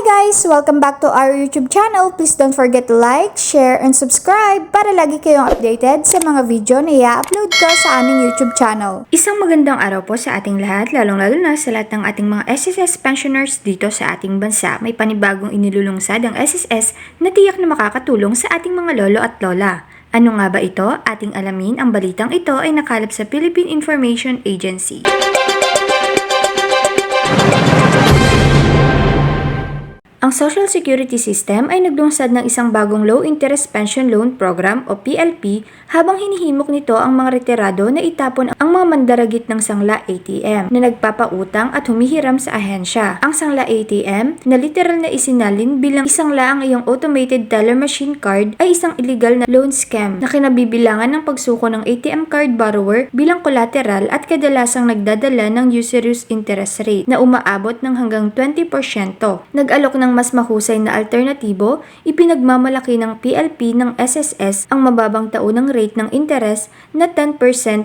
guys! Welcome back to our YouTube channel. Please don't forget to like, share, and subscribe para lagi kayong updated sa mga video na i-upload ko sa aming YouTube channel. Isang magandang araw po sa ating lahat, lalong-lalo na sa lahat ng ating mga SSS pensioners dito sa ating bansa. May panibagong inilulungsad ang SSS na tiyak na makakatulong sa ating mga lolo at lola. Ano nga ba ito? Ating alamin, ang balitang ito ay nakalap sa Philippine Information Agency. Ang Social Security System ay naglunsad ng isang bagong Low Interest Pension Loan Program o PLP habang hinihimok nito ang mga retirado na itapon ang mga mandaragit ng sangla ATM na nagpapautang at humihiram sa ahensya. Ang sangla ATM na literal na isinalin bilang isang laang iyong automated teller machine card ay isang illegal na loan scam na kinabibilangan ng pagsuko ng ATM card borrower bilang collateral at kadalasang nagdadala ng usurious interest rate na umaabot ng hanggang 20%. Nag-alok ng mas mahusay na alternatibo, ipinagmamalaki ng PLP ng SSS ang mababang taunang rate ng interest na 10%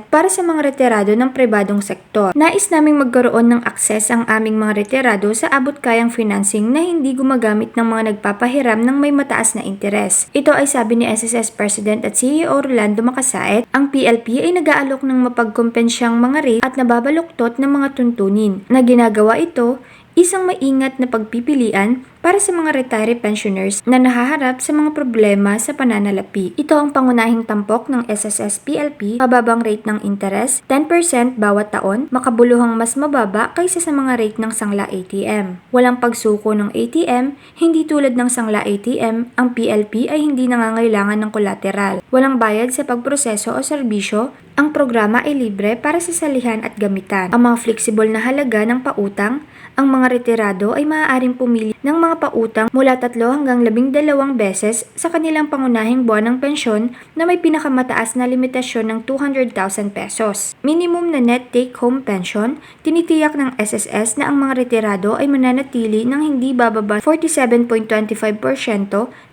para sa mga retirado ng pribadong sektor. Nais naming magkaroon ng akses ang aming mga retirado sa abot kayang financing na hindi gumagamit ng mga nagpapahiram ng may mataas na interes. Ito ay sabi ni SSS President at CEO Rolando Makasait, ang PLP ay nag-aalok ng mapagkompensyang mga rate at nababaluktot ng mga tuntunin na ginagawa ito isang maingat na pagpipilian para sa mga retiree pensioners na nahaharap sa mga problema sa pananalapi. Ito ang pangunahing tampok ng SSS PLP, mababang rate ng interest, 10% bawat taon, makabuluhang mas mababa kaysa sa mga rate ng sangla ATM. Walang pagsuko ng ATM, hindi tulad ng sangla ATM, ang PLP ay hindi nangangailangan ng collateral. Walang bayad sa pagproseso o serbisyo, ang programa ay libre para sa salihan at gamitan. Ang mga flexible na halaga ng pautang, ang mga retirado ay maaaring pumili ng mga pautang mula 3 hanggang 12 beses sa kanilang pangunahing buwan ng pensyon na may pinakamataas na limitasyon ng 200,000 pesos. Minimum na net take-home pension, tinitiyak ng SSS na ang mga retirado ay mananatili ng hindi bababa 47.25%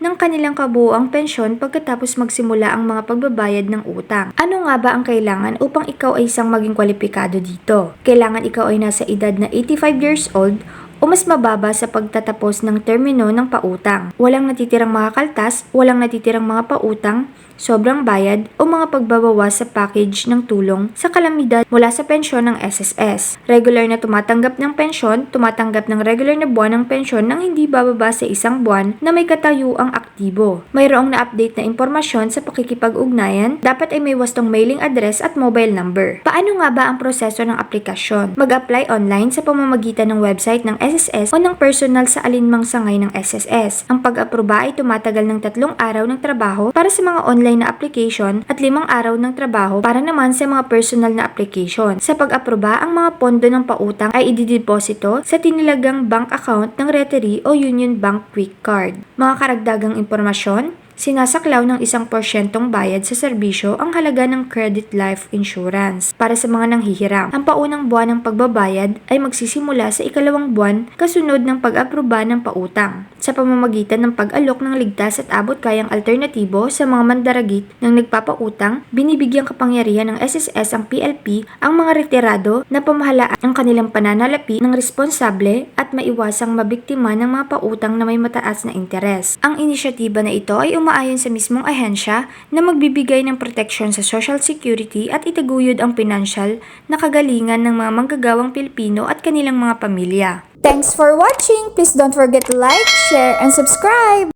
ng kanilang kabuoang pensyon pagkatapos magsimula ang mga pagbabayad ng utang. Ano nga ba ang kailangan upang ikaw ay isang maging kwalipikado dito? Kailangan ikaw ay nasa edad na 85 years old o mas mababa sa pagtatapos ng termino ng pautang. Walang natitirang mga kaltas, walang natitirang mga pautang, sobrang bayad o mga pagbabawas sa package ng tulong sa kalamidad mula sa pensyon ng SSS. Regular na tumatanggap ng pensyon, tumatanggap ng regular na buwan ng pensyon nang hindi bababa sa isang buwan na may katayuang aktibo. Mayroong na-update na impormasyon sa pakikipag-ugnayan, dapat ay may wastong mailing address at mobile number. Paano nga ba ang proseso ng aplikasyon? Mag-apply online sa pamamagitan ng website ng SSS o ng personal sa alinmang sangay ng SSS. Ang pag-aproba ay tumatagal ng tatlong araw ng trabaho para sa mga online na application at limang araw ng trabaho para naman sa mga personal na application. Sa pag-aproba, ang mga pondo ng pautang ay idideposito sa tinilagang bank account ng retiree o Union Bank Quick Card. Mga karagdagang impormasyon, Sinasaklaw ng isang porsyentong bayad sa serbisyo ang halaga ng credit life insurance para sa mga nanghihiram. Ang paunang buwan ng pagbabayad ay magsisimula sa ikalawang buwan kasunod ng pag-aproba ng pautang sa pamamagitan ng pag-alok ng ligtas at abot kayang alternatibo sa mga mandaragit ng nagpapautang, binibigyang kapangyarihan ng SSS ang PLP ang mga retirado na pamahalaan ang kanilang pananalapi ng responsable at maiwasang mabiktima ng mga pautang na may mataas na interes. Ang inisyatiba na ito ay umaayon sa mismong ahensya na magbibigay ng proteksyon sa Social Security at itaguyod ang pinansyal na kagalingan ng mga manggagawang Pilipino at kanilang mga pamilya. Thanks for watching! Please don't forget to like, share, and subscribe!